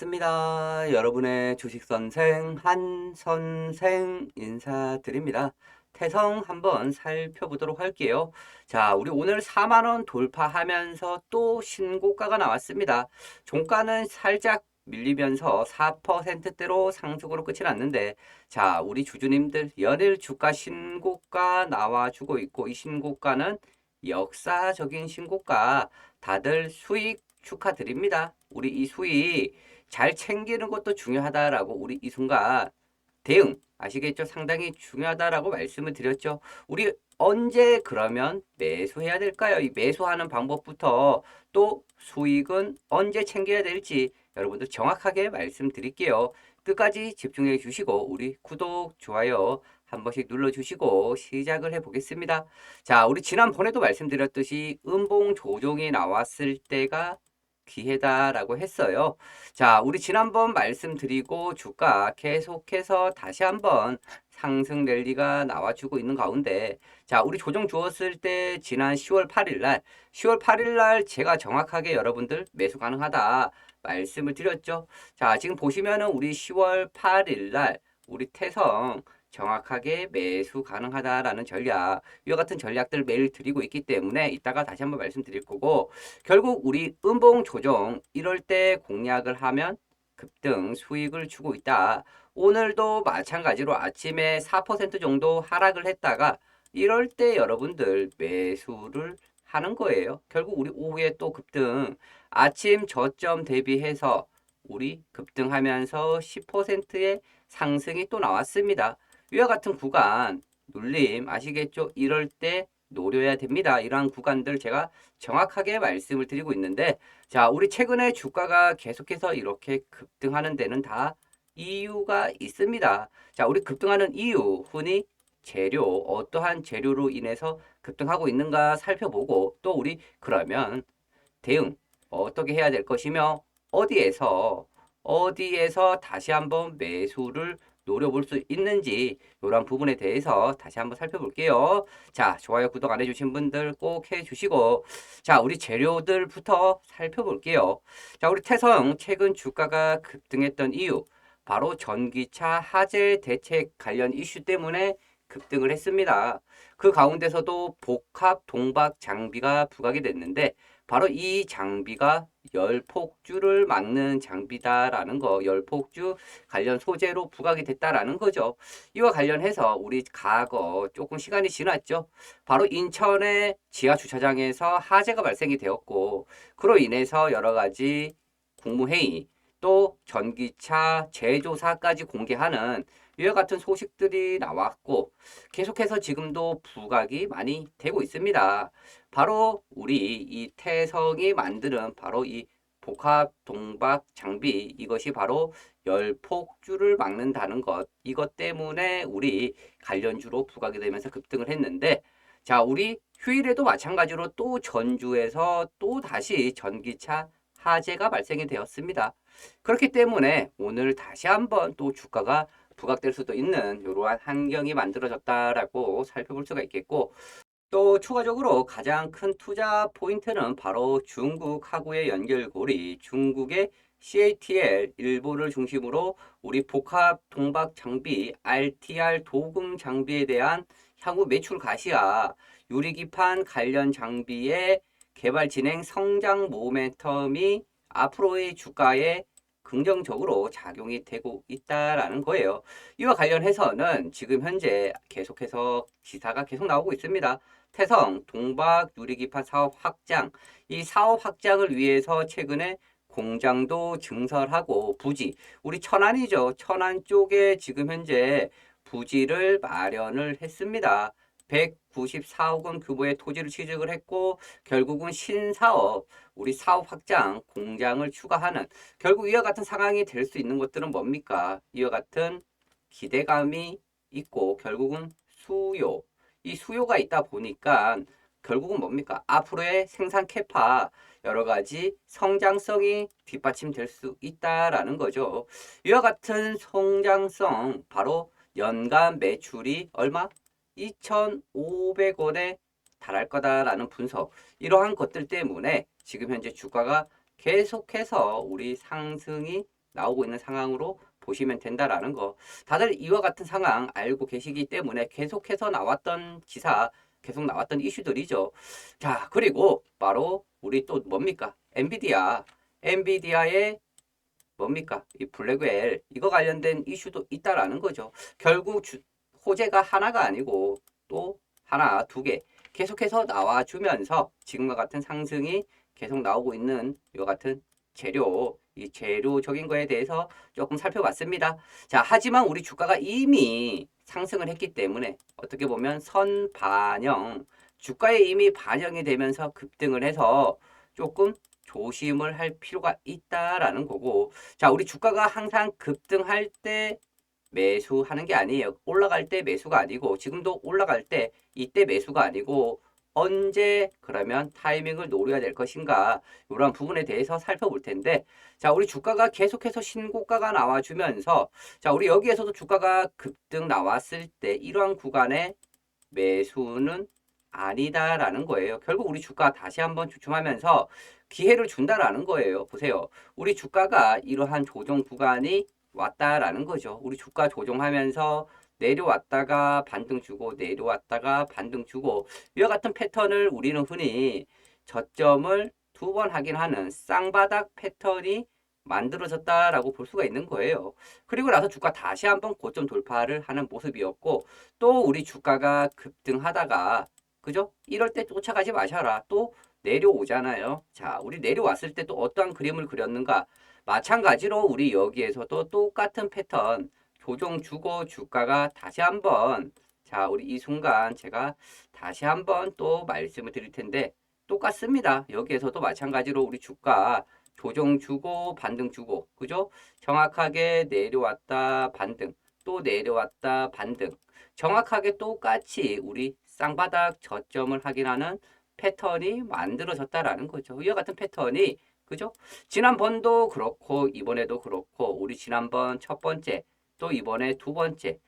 반갑습니다. 여러분의 주식 선생 한 선생 인사드립니다. 태성 한번 살펴보도록 할게요. 자, 우리 오늘 4만 원 돌파하면서 또 신고가가 나왔습니다. 종가는 살짝 밀리면서 4%대로 상승으로 끝이 났는데 자, 우리 주주님들 연일 주가 신고가 나와주고 있고 이 신고가는 역사적인 신고가 다들 수익 축하드립니다. 우리 이 수익 잘 챙기는 것도 중요하다라고 우리 이 순간 대응 아시겠죠? 상당히 중요하다라고 말씀을 드렸죠. 우리 언제 그러면 매수해야 될까요? 이 매수하는 방법부터 또 수익은 언제 챙겨야 될지 여러분들 정확하게 말씀드릴게요. 끝까지 집중해 주시고 우리 구독, 좋아요 한 번씩 눌러주시고 시작을 해보겠습니다. 자, 우리 지난번에도 말씀드렸듯이 음봉 조정이 나왔을 때가 기회다라고 했어요. 자, 우리 지난번 말씀드리고 주가 계속해서 다시 한번 상승 랠리가 나와주고 있는 가운데 자, 우리 조정 주었을 때 지난 10월 8일 날 10월 8일 날 제가 정확하게 여러분들 매수 가능하다 말씀을 드렸죠. 자, 지금 보시면은 우리 10월 8일 날 우리 태성 정확하게 매수 가능하다라는 전략, 이와 같은 전략들 매일 드리고 있기 때문에 이따가 다시 한번 말씀드릴 거고, 결국 우리 음봉 조정 이럴 때 공략을 하면 급등 수익을 주고 있다. 오늘도 마찬가지로 아침에 4% 정도 하락을 했다가 이럴 때 여러분들 매수를 하는 거예요. 결국 우리 오후에 또 급등, 아침 저점 대비해서 우리 급등하면서 10%의 상승이 또 나왔습니다. 위와 같은 구간 눌림 아시겠죠? 이럴 때 노려야 됩니다. 이러한 구간들 제가 정확하게 말씀을 드리고 있는데 자, 우리 최근에 주가가 계속해서 이렇게 급등하는 데는 다 이유가 있습니다. 자, 우리 급등하는 이유 흔히 재료 어떠한 재료로 인해서 급등하고 있는가 살펴보고 또 우리 그러면 대응 어떻게 해야 될 것이며 어디에서 어디에서 다시 한번 매수를 노려볼 수 있는지 이런 부분에 대해서 다시 한번 살펴볼게요. 자, 좋아요, 구독 안 해주신 분들 꼭 해주시고 자, 우리 재료들부터 살펴볼게요. 자, 우리 태성 최근 주가가 급등했던 이유 바로 전기차 화재 대책 관련 이슈 때문에 급등을 했습니다. 그 가운데서도 복합 동박 장비가 부각이 됐는데 바로 이 장비가 열폭주를 막는 장비다라는 거, 열폭주 관련 소재로 부각이 됐다라는 거죠. 이와 관련해서 우리 과거 조금 시간이 지났죠. 바로 인천의 지하 주차장에서 화재가 발생이 되었고, 그로 인해서 여러 가지 국무회의, 또 전기차 제조사까지 공개하는 이와 같은 소식들이 나왔고 계속해서 지금도 부각이 많이 되고 있습니다. 바로 우리 이 태성이 만드는 바로 이 복합 동박 장비 이것이 바로 열폭주를 막는다는 것 이것 때문에 우리 관련주로 부각이 되면서 급등을 했는데 자 우리 휴일에도 마찬가지로 또 전주에서 또 다시 전기차 화재가 발생이 되었습니다. 그렇기 때문에 오늘 다시 한번 또 주가가 부각될 수도 있는 이러한 환경이 만들어졌다라고 살펴볼 수가 있겠고 또 추가적으로 가장 큰 투자 포인트는 바로 중국하고의 연결고리 중국의 CATL 일본을 중심으로 우리 복합 동박 장비 RTR 도금 장비에 대한 향후 매출 가시와 유리기판 관련 장비의 개발 진행 성장 모멘텀이 앞으로의 주가에 긍정적으로 작용이 되고 있다라는 거예요. 이와 관련해서는 지금 현재 계속해서 기사가 계속 나오고 있습니다. 태성 동박 유리기판 사업 확장 이 사업 확장을 위해서 최근에 공장도 증설하고 부지 우리 천안이죠. 천안 쪽에 지금 현재 부지를 마련을 했습니다. 194억 원 규모의 토지를 취득을 했고 결국은 신사업 우리 사업 확장 공장을 추가하는 결국 이와 같은 상황이 될 수 있는 것들은 뭡니까? 이와 같은 기대감이 있고 결국은 수요 이 수요가 있다 보니까 결국은 뭡니까? 앞으로의 생산 캐파 여러 가지 성장성이 뒷받침될 수 있다라는 거죠. 이와 같은 성장성 바로 연간 매출이 얼마? 2,500원에 달할 거다라는 분석 이러한 것들 때문에 지금 현재 주가가 계속해서 우리 상승이 나오고 있는 상황으로 보시면 된다라는 거. 다들 이와 같은 상황 알고 계시기 때문에 계속해서 나왔던 기사, 계속 나왔던 이슈들이죠. 자, 그리고 바로 우리 또 뭡니까? 엔비디아. 엔비디아의 뭡니까? 이 블랙웰 이거 관련된 이슈도 있다라는 거죠. 결국 주, 호재가 하나가 아니고 또 하나, 두 개 계속해서 나와주면서 지금과 같은 상승이 계속 나오고 있는 이 같은 재료, 이 재료적인 거에 대해서 조금 살펴봤습니다. 자, 하지만 우리 주가가 이미 상승을 했기 때문에 어떻게 보면 선 반영, 주가에 이미 반영이 되면서 급등을 해서 조금 조심을 할 필요가 있다라는 거고, 자, 우리 주가가 항상 급등할 때 매수하는 게 아니에요. 올라갈 때 매수가 아니고, 지금도 올라갈 때 이때 매수가 아니고, 언제 그러면 타이밍을 노려야 될 것인가 이런 부분에 대해서 살펴볼 텐데 자 우리 주가가 계속해서 신고가가 나와주면서 자 우리 여기에서도 주가가 급등 나왔을 때 이러한 구간에 매수는 아니다라는 거예요. 결국 우리 주가 다시 한번 주춤하면서 기회를 준다라는 거예요. 보세요. 우리 주가가 이러한 조정 구간이 왔다라는 거죠. 우리 주가 조정하면서 내려왔다가 반등 주고 내려왔다가 반등 주고 이와 같은 패턴을 우리는 흔히 저점을 두 번 확인하는 쌍바닥 패턴이 만들어졌다라고 볼 수가 있는 거예요. 그리고 나서 주가 다시 한번 고점 돌파를 하는 모습이었고 또 우리 주가가 급등하다가 그죠? 이럴 때 쫓아가지 마셔라. 또 내려오잖아요. 자, 우리 내려왔을 때 또 어떠한 그림을 그렸는가? 마찬가지로 우리 여기에서도 똑같은 패턴 조정 주고 주가가 다시 한번 자 우리 이 순간 제가 다시 한번 또 말씀을 드릴 텐데 똑같습니다. 여기에서도 마찬가지로 우리 주가 조정 주고 반등 주고 그죠? 정확하게 내려왔다 반등 또 내려왔다 반등 정확하게 똑같이 우리 쌍바닥 저점을 확인하는 패턴이 만들어졌다라는 거죠. 이와 같은 패턴이 그죠? 지난번도 그렇고 이번에도 그렇고 우리 지난번 첫 번째 또 이번에 두 번째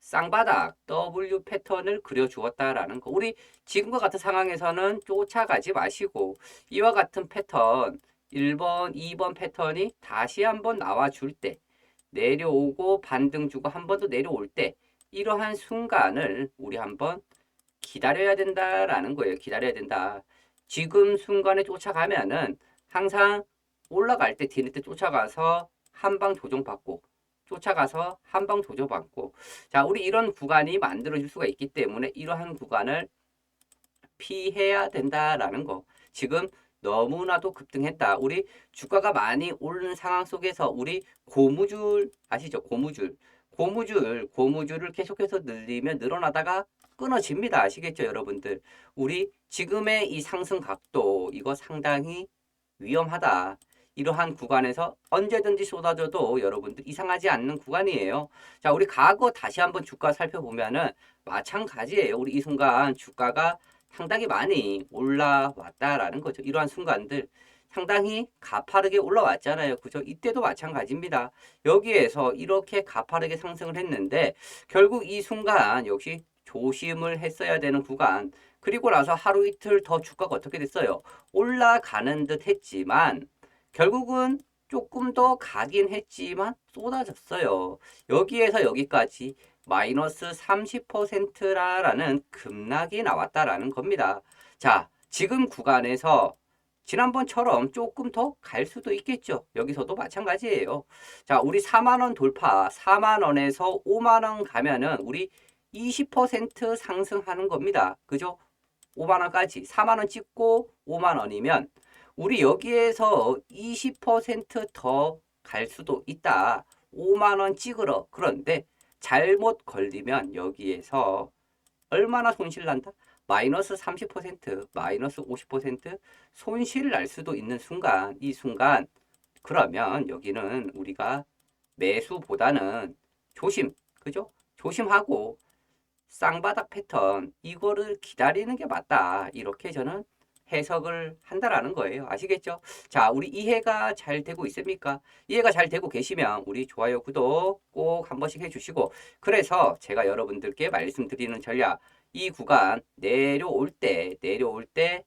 쌍바닥 W 패턴을 그려주었다라는 거. 우리 지금과 같은 상황에서는 쫓아가지 마시고 이와 같은 패턴 1번, 2번 패턴이 다시 한번 나와줄 때 내려오고 반등 주고 한 번 더 내려올 때 이러한 순간을 우리 한번 기다려야 된다라는 거예요. 기다려야 된다. 지금 순간에 쫓아가면은 항상 올라갈 때 뒤늦게 때 쫓아가서 한방 조정받고 쫓아가서 한 방 조져받고 자 우리 이런 구간이 만들어질 수가 있기 때문에 이러한 구간을 피해야 된다라는 거. 지금 너무나도 급등했다. 우리 주가가 많이 오르는 상황 속에서 우리 고무줄 아시죠? 고무줄. 고무줄 고무줄을 계속해서 늘리면 늘어나다가 끊어집니다. 아시겠죠 여러분들? 우리 지금의 이 상승 각도 이거 상당히 위험하다 이러한 구간에서 언제든지 쏟아져도 여러분들 이상하지 않는 구간이에요. 자, 우리 과거 다시 한번 주가 살펴보면은 마찬가지예요. 우리 이 순간 주가가 상당히 많이 올라왔다라는 거죠. 이러한 순간들 상당히 가파르게 올라왔잖아요. 그죠? 이때도 마찬가지입니다. 여기에서 이렇게 가파르게 상승을 했는데 결국 이 순간 역시 조심을 했어야 되는 구간 그리고 나서 하루 이틀 더 주가가 어떻게 됐어요? 올라가는 듯 했지만 결국은 조금 더 가긴 했지만 쏟아졌어요. 여기에서 여기까지 마이너스 30%라는 급락이 나왔다라는 겁니다. 자, 지금 구간에서 지난번처럼 조금 더 갈 수도 있겠죠. 여기서도 마찬가지예요. 자, 우리 4만원 돌파, 4만원에서 5만원 가면은 우리 20% 상승하는 겁니다. 그죠? 5만원까지 4만원 찍고 5만원이면 우리 여기에서 20%더 갈 수도 있다. 5만 원 찍으러. 그런데 잘못 걸리면 여기에서 얼마나 손실 난다? 마이너스 30%, 마이너스 50% 손실 날 수도 있는 순간, 이 순간 그러면 여기는 우리가 매수보다는 조심, 그죠? 조심하고 쌍바닥 패턴 이거를 기다리는 게 맞다. 이렇게 저는 해석을 한다라는 거예요. 아시겠죠? 자, 우리 이해가 잘 되고 있습니까? 이해가 잘 되고 계시면 우리 좋아요, 구독 꼭 한 번씩 해주시고 그래서 제가 여러분들께 말씀드리는 전략 이 구간 내려올 때 내려올 때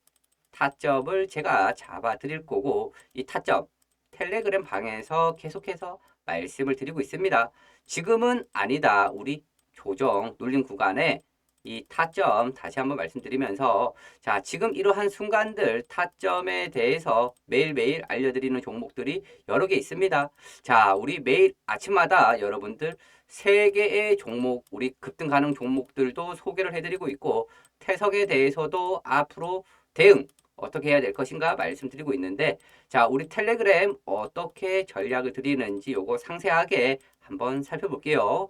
타점을 제가 잡아 드릴 거고 이 타점 텔레그램 방에서 계속해서 말씀을 드리고 있습니다. 지금은 아니다. 우리 조정 눌린 구간에 이 타점 다시 한번 말씀드리면서 자, 지금 이러한 순간들 타점에 대해서 매일매일 알려드리는 종목들이 여러 개 있습니다. 자, 우리 매일 아침마다 여러분들 세 개의 종목, 우리 급등 가능 종목들도 소개를 해드리고 있고 태석에 대해서도 앞으로 대응 어떻게 해야 될 것인가 말씀드리고 있는데 자, 우리 텔레그램 어떻게 전략을 드리는지 요거 상세하게 한번 살펴볼게요.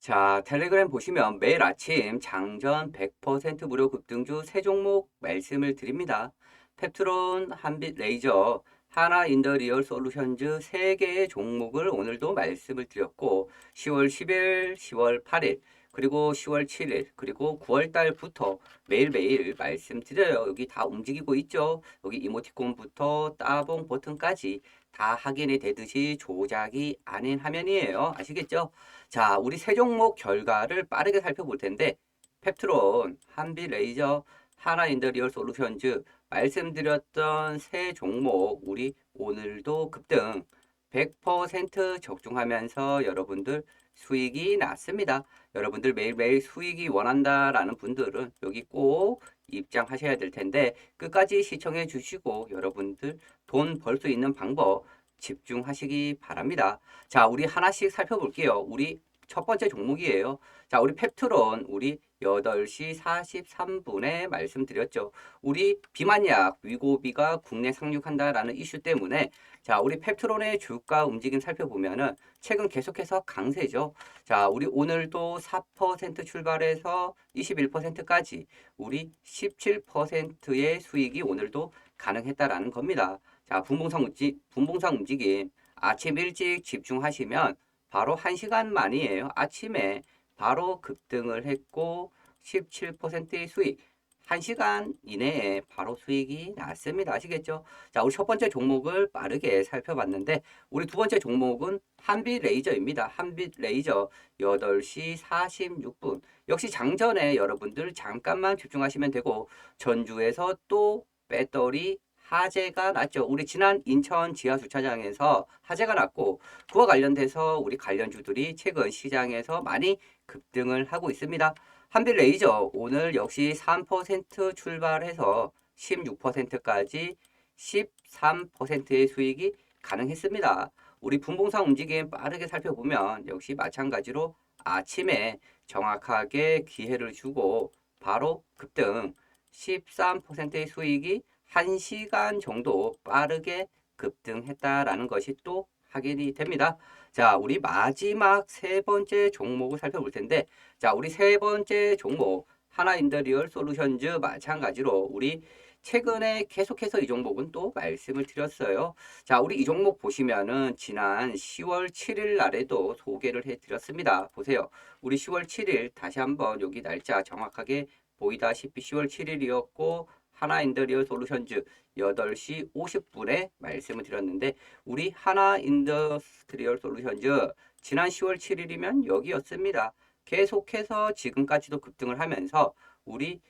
자, 텔레그램 보시면 매일 아침 장전 100% 무료 급등주 세 종목 말씀을 드립니다. 펩트론, 한빛 레이저, 하나 인더리얼 솔루션즈 세 개의 종목을 오늘도 말씀을 드렸고 10월 10일, 10월 8일, 그리고 10월 7일, 그리고 9월 달부터 매일매일 말씀드려요. 여기 다 움직이고 있죠. 여기 이모티콘부터 따봉 버튼까지 다 확인이 되듯이 조작이 아닌 화면이에요. 아시겠죠? 자, 우리 세 종목 결과를 빠르게 살펴볼 텐데 펩트론, 한비 레이저, 하나 인더 리얼 솔루션즈 말씀드렸던 세 종목 우리 오늘도 급등 100% 적중하면서 여러분들 수익이 났습니다. 여러분들 매일매일 수익이 원한다라는 분들은 여기 꼭 입장하셔야 될 텐데 끝까지 시청해 주시고 여러분들 돈 벌 수 있는 방법 집중하시기 바랍니다. 자, 우리 하나씩 살펴볼게요. 우리 첫 번째 종목이에요. 자, 우리 펩트론 우리 8시 43분에 말씀드렸죠. 우리 비만약 위고비가 국내 상륙한다라는 이슈 때문에 자, 우리 펩트론의 주가 움직임 살펴보면은 최근 계속해서 강세죠. 자, 우리 오늘도 4% 출발해서 21%까지 우리 17%의 수익이 오늘도 가능했다라는 겁니다. 자, 분봉상 움직 분봉상 움직임 아침 일찍 집중하시면 바로 1시간 만이에요. 아침에 바로 급등을 했고 17%의 수익 1시간 이내에 바로 수익이 났습니다. 아시겠죠? 자, 우리 첫 번째 종목을 빠르게 살펴봤는데 우리 두 번째 종목은 한빛 레이저입니다. 한빛 레이저 8시 46분. 역시 장전에 여러분들 잠깐만 집중하시면 되고 전주에서 또 배터리 화재가 났죠. 우리 지난 인천 지하 주차장에서 화재가 났고 그와 관련돼서 우리 관련주들이 최근 시장에서 많이 급등을 하고 있습니다. 한빛 레이저 오늘 역시 3% 출발해서 16%까지 13%의 수익이 가능했습니다. 우리 분봉상 움직임 빠르게 살펴보면 역시 마찬가지로 아침에 정확하게 기회를 주고 바로 급등 13%의 수익이 1시간 정도 빠르게 급등했다라는 것이 또 확인이 됩니다. 자, 우리 마지막 세 번째 종목을 살펴볼 텐데, 자, 우리 세 번째 종목, 하나 인더리얼 솔루션즈 마찬가지로 우리 최근에 계속해서 이 종목은 또 말씀을 드렸어요. 자, 우리 이 종목 보시면은 지난 10월 7일 날에도 소개를 해 드렸습니다. 보세요. 우리 10월 7일 다시 한번 여기 날짜 정확하게 보이다시피 10월 7일이었고 하나 인더리얼 솔루션즈 8시 50분에 말씀을 드렸는데 우리 하나 인더스트리얼 솔루션즈 지난 10월 7일이면 여기였습니다. 계속해서 지금까지도 급등을 하면서 우리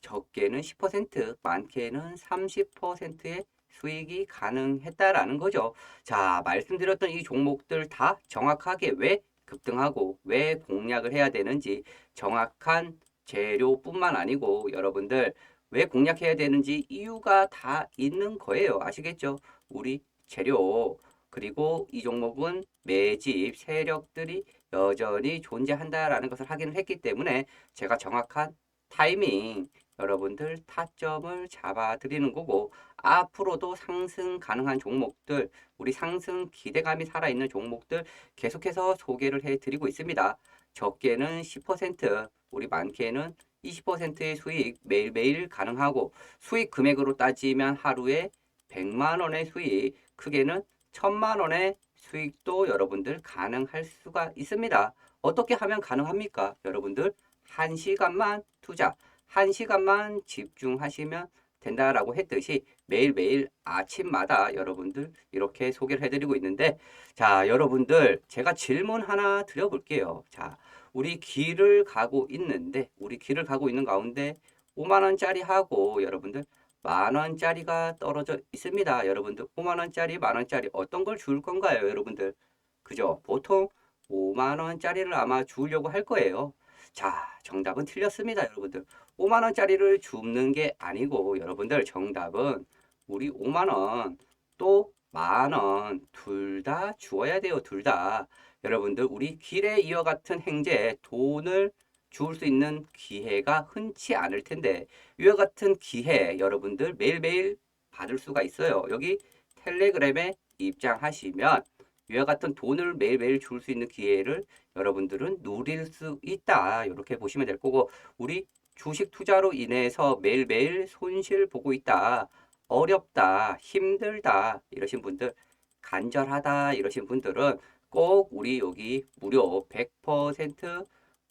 적게는 10%, 많게는 30%의 수익이 가능했다라는 거죠. 자, 말씀드렸던 이 종목들 다 정확하게 왜 급등하고 왜 공략을 해야 되는지 정확한 재료뿐만 아니고 여러분들 왜 공략해야 되는지 이유가 다 있는 거예요. 아시겠죠? 우리 재료 그리고 이 종목은 매집 세력들이 여전히 존재한다라는 것을 확인을 했기 때문에 제가 정확한 타이밍 여러분들 타점을 잡아 드리는 거고 앞으로도 상승 가능한 종목들 우리 상승 기대감이 살아있는 종목들 계속해서 소개를 해 드리고 있습니다. 적게는 10% 우리 많게는 20%의 수익 매일매일 가능하고 수익 금액으로 따지면 하루에 100만 원의 수익, 크게는 1000만 원의 수익도 여러분들 가능할 수가 있습니다. 어떻게 하면 가능합니까? 여러분들 1시간만 투자, 1시간만 집중하시면 된다라고 했듯이 매일매일 아침마다 여러분들 이렇게 소개를 해드리고 있는데 자 여러분들 제가 질문 하나 드려볼게요. 자 우리 길을 가고 있는데 우리 길을 가고 있는 가운데 5만 원짜리 하고 여러분들 만 원짜리가 떨어져 있습니다. 여러분들 5만 원짜리, 만 원짜리 어떤 걸 줄 건가요, 여러분들? 그죠? 보통 5만 원짜리를 아마 주려고 할 거예요. 자, 정답은 틀렸습니다, 여러분들. 5만 원짜리를 줍는 게 아니고 여러분들 정답은 우리 5만 원또 만원 둘 다 주어야 돼요, 둘 다. 여러분들 우리 길에 이어 같은 행제 돈을 줄수 있는 기회가 흔치 않을 텐데 이와 같은 기회 여러분들 매일매일 받을 수가 있어요. 여기 텔레그램에 입장하시면 이와 같은 돈을 매일매일 줄 수 있는 기회를 여러분들은 누릴 수 있다. 이렇게 보시면 될 거고 우리 주식 투자로 인해서 매일매일 손실 보고 있다. 어렵다. 힘들다. 이러신 분들 간절하다. 이러신 분들은 꼭 우리 여기 무료 100%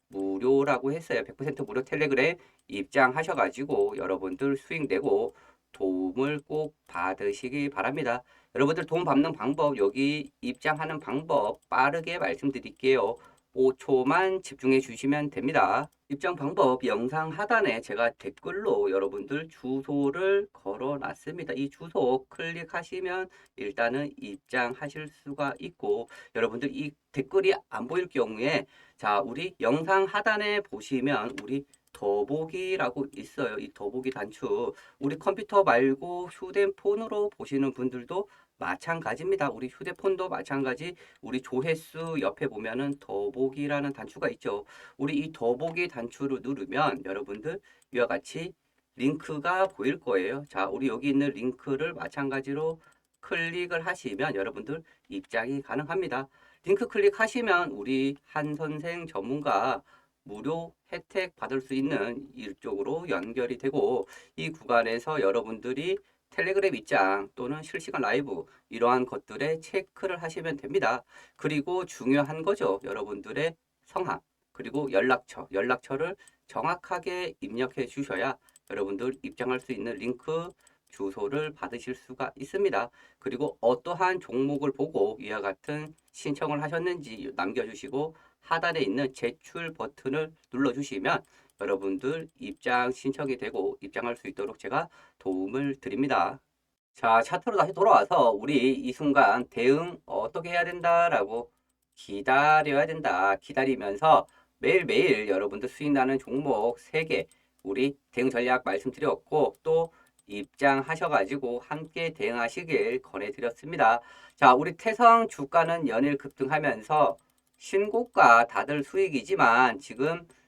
무료라고 했어요. 100% 무료 텔레그램 입장하셔가지고 여러분들 수익 내고 도움을 꼭 받으시기 바랍니다. 여러분들 도움 받는 방법 여기 입장하는 방법 빠르게 말씀드릴게요. 5초만 집중해 주시면 됩니다. 입장 방법 영상 하단에 제가 댓글로 여러분들 주소를 걸어 놨습니다. 이 주소 클릭하시면 일단은 입장하실 수가 있고 여러분들 이 댓글이 안 보일 경우에 자, 우리 영상 하단에 보시면 우리 더보기라고 있어요. 이 더보기 단추. 우리 컴퓨터 말고 휴대폰으로 보시는 분들도 마찬가지입니다. 우리 휴대폰도 마찬가지. 우리 조회수 옆에 보면은 더보기라는 단추가 있죠. 우리 이 더보기 단추를 누르면 여러분들 이와 같이 링크가 보일 거예요. 자, 우리 여기 있는 링크를 마찬가지로 클릭을 하시면 여러분들 입장이 가능합니다. 링크 클릭하시면 우리 한 선생 전문가 무료 혜택 받을 수 있는 이쪽으로 연결이 되고 이 구간에서 여러분들이 텔레그램 입장 또는 실시간 라이브 이러한 것들에 체크를 하시면 됩니다. 그리고 중요한 거죠. 여러분들의 성함 그리고 연락처, 연락처를 정확하게 입력해 주셔야 여러분들 입장할 수 있는 링크 주소를 받으실 수가 있습니다. 그리고 어떠한 종목을 보고 이와 같은 신청을 하셨는지 남겨주시고 하단에 있는 제출 버튼을 눌러주시면 여러분들 입장 신청이 되고 입장할 수 있도록 제가 도움을 드립니다. 자, 차트로 다시 돌아와서 우리 이 순간 대응 어떻게 해야 된다라고 기다려야 된다. 기다리면서 매일매일 여러분들 수익 나는 종목 3개 우리 대응 전략 말씀드렸고 또 입장하셔가지고 함께 대응하시길 권해드렸습니다. 자, 우리 태성 주가는 연일 급등하면서 신고가 다들 수익이지만 지금 가-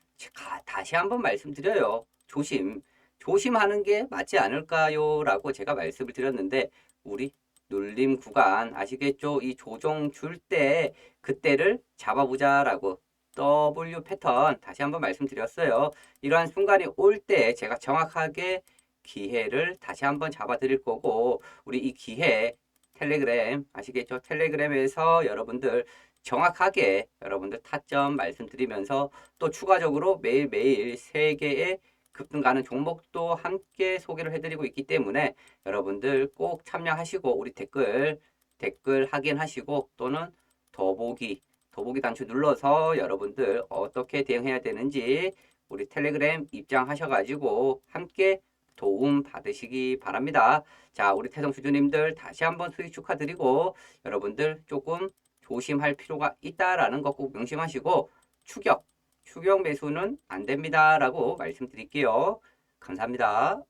다시 한번 말씀드려요. 조심. 조심하는 게 맞지 않을까요? 라고 제가 말씀을 드렸는데 우리 눌림 구간 아시겠죠? 이 조정 줄 때 그때를 잡아보자 라고 W 패턴 다시 한번 말씀드렸어요. 이러한 순간이 올 때 제가 정확하게 기회를 다시 한번 잡아 드릴 거고 우리 이 기회 텔레그램 아시겠죠? 텔레그램에서 여러분들 정확하게 여러분들 타점 말씀드리면서 또 추가적으로 매일매일 세개의 급등 가는 종목도 함께 소개를 해드리고 있기 때문에 여러분들 꼭 참여하시고 우리 댓글 댓글 확인하시고 또는 더보기 더보기 단추 눌러서 여러분들 어떻게 대응해야 되는지 우리 텔레그램 입장하셔가지고 함께 도움 받으시기 바랍니다. 자, 우리 태성 주주님들 다시 한번 수익 축하드리고 여러분들 조금 조심할 필요가 있다라는 거꼭 명심하시고 추격, 추격 매수는 안 됩니다라고 말씀드릴게요. 감사합니다.